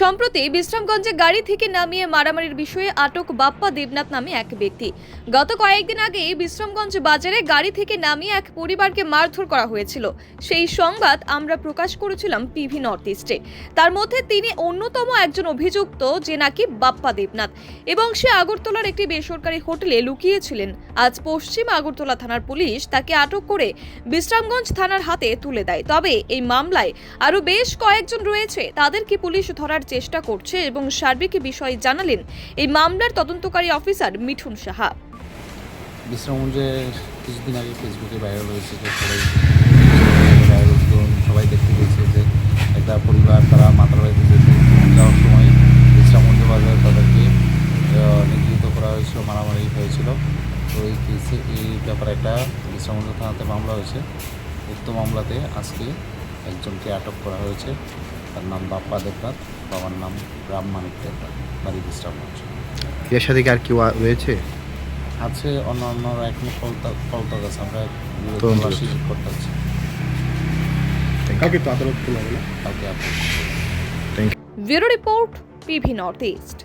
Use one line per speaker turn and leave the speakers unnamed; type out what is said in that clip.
সম্প্রতি বিশ্রামগঞ্জে গাড়ি থেকে নামিয়ে মারামারির বিষয়ে আটক বাপ্পা দেবনাথ নামে এক ব্যক্তি। গত কয়েকদিন আগে বিশ্রামগঞ্জ বাজারে গাড়ি থেকে নামিয়ে এক পরিবারকে মারধর করা হয়েছিল। সেই সংবাদ আমরা প্রকাশ করেছিলাম পিভি নর্থ ইস্টে। তার মধ্যে তিনি অন্যতম একজন অভিযুক্ত, যে নাকি বাপ্পা দেবনাথ। এবং সে আগরতলার একটি বেসরকারি হোটেলে লুকিয়েছিলেন। আজ পশ্চিম আগরতলা থানার পুলিশ তাকে আটক করে বিশ্রামগঞ্জ থানার হাতে তুলে দেয়। তবে এই মামলায় আরও বেশ কয়েকজন রয়েছে। তাদেরকে পুলিশ ধরার চেষ্টা করছে এবং সার্বিক বিষয় জানালেন এই মামলার তদন্তকারী অফিসার মিঠুন সাহা।
বিশ্রামগঞ্জে কিছুদিন আগে ফেসবুকে ভাইরাল হয়েছে যে সবাই ভাইরাল সবাই দেখতে পেয়েছে যে একটা পরিবার, তারা মাথার বাড়িতে যেতে যাওয়ার সময় বিশ্রামগঞ্জ বাজারে তাদেরকে নিগৃহীত করা হয়েছিল, মারামারি হয়েছিল। তো এই কেসে এই ব্যাপারে একটা বিশ্রামগঞ্জ থানাতে মামলা হয়েছে। উক্ত মামলাতে আজকে একজনকে আটক করা হয়েছে। তার নাম বাপ্পা দেবনাথ বাবার নাম রাম মানিক দেবনাথ বাড়ি বিশ্রামগঞ্জ।
এর সাথে কি আর কেউ রয়েছে?
আছে অন্য অন্যরা এখনও ফলতা ফলতা আছে আমরা করতে আছি
কালকে তো আদালত খোলা হলো
কালকে আপনার
bureau report PV North East.